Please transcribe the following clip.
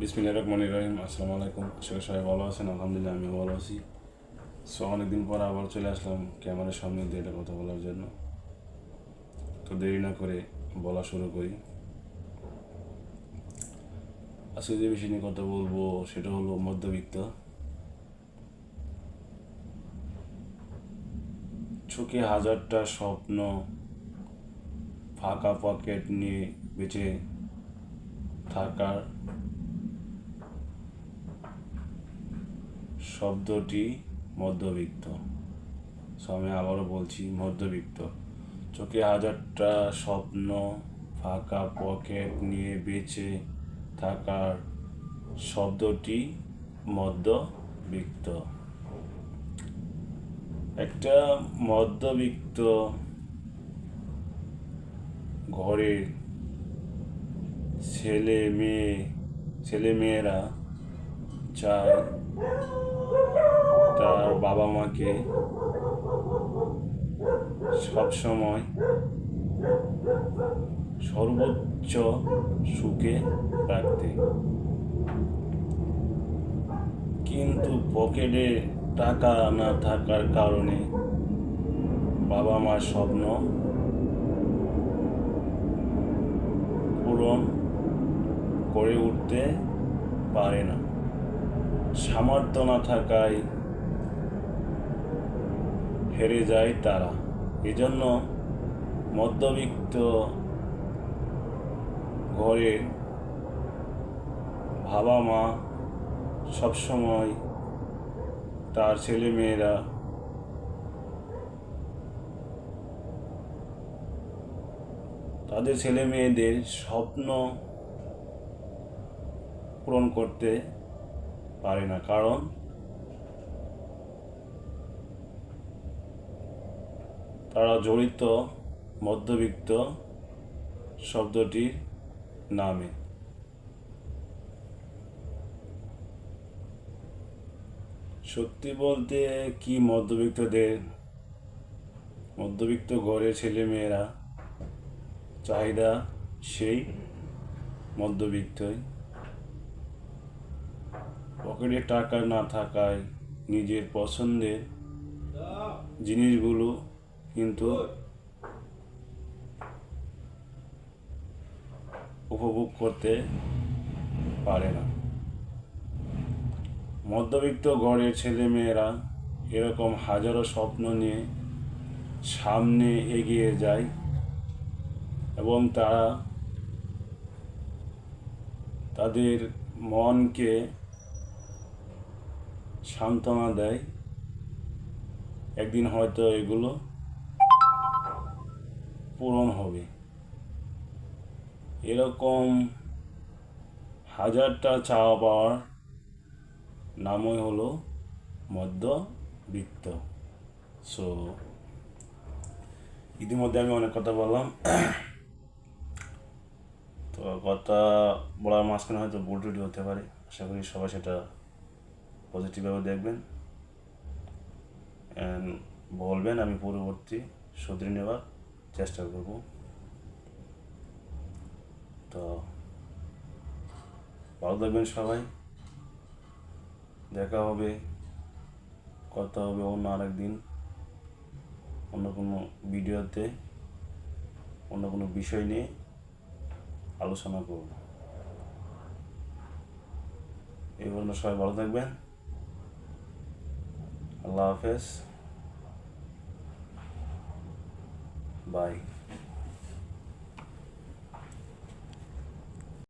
বিসমিল্লা রহমান রহিম, আসসালামু আলাইকুম করি সবাই ভালো আছেন? আলহামদুলিল্লাহ, আমিও ভালো আছি। সো অনেকদিন পর আবার চলে আসলাম ক্যামেরার সামনে দিয়ে এটা কথা বলার জন্য। তো দেরি না করে বলা শুরু করি। আজকে যে বিষয় নিয়ে কথা বলব, সেটা হলো মধ্যবিত্ত। চোখে হাজারটা স্বপ্ন ফাঁকা পকেট নিয়ে বেঁচে থাকার শব্দটি মধ্যবিত্ত। সো আমি আবারও বলছি, মধ্যবিত্ত। চোখে হাজারটা স্বপ্ন, ফাঁকা পকেট নিয়ে বেঁচে থাকার শব্দটি মধ্যবিত্ত। একটা মধ্যবিত্ত ঘরের ছেলে মেয়ে, ছেলে মেয়েরা চায় তার বাবা মাকে সবসময় সর্বোচ্চ সুখে রাখতে। কিন্তু পকেটে টাকা না থাকার কারণে বাবা মার স্বপ্ন পূরণ করে উঠতে পারে না। সামর্থ্য না থাকায় হেরে যায় তারা। এজন্য মধ্যবিত্ত ঘরে বাবা মা সবসময় তার ছেলে মেয়েরা তাদের ছেলে মেয়েদের স্বপ্ন পূরণ করতে পারে না। কারণ তারা জড়িত, মধ্যবিত্ত শব্দটির নামে। সত্যি বলতে কি মধ্যবিত্তদের? মধ্যবিত্ত ঘরে ছেলে মেয়েরা চাহিদা সেই মধ্যবিত্তই। পকেটে টাকা না থাকায় নিজের পছন্দের জিনিসগুলো কিন্তু উপভোগ করতে পারে না। মধ্যবিত্ত ঘরের ছেলে মেয়েরা এরকম হাজারো স্বপ্ন নিয়ে সামনে এগিয়ে যায় এবং তারা তাদের মনকে সান্ত্বনা দেয়। একদিন হয়তো এগুলো পূরণ হবে। এরকম হাজারটা চাওয়া পাওয়ার নামই হলো মধ্যবিত্ত। সো ইতিমধ্যে আমি অনেক কথা বললাম। তো কথা বলার মাঝখানে হয়তো ভুল হতে পারে। আশা করি সবাই সেটা পজিটিভভাবে দেখবেন। অ্যান্ড বলবেন, আমি পরবর্তী শুধরে নেওয়ার চেষ্টা করব। তো, ভালো থাকবেন সবাই। দেখা হবে, কথা হবে অন্য আরেক দিন। অন্য কোনো ভিডিওতে, অন্য কোনো বিষয় নিয়ে আলোচনা করব। এই পর্যন্ত সবাই ভালো থাকবেন। love this. bye